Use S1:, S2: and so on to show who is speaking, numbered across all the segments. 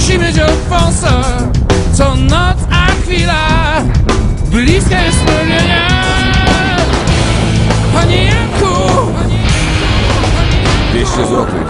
S1: Musi mieć sponsor Co noc, a chwila Bliska jest spełnienia Panie Janku!
S2: 200 złotych.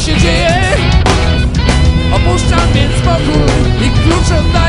S2: się dzieje. Opuszczam więc pokój i klucz oddam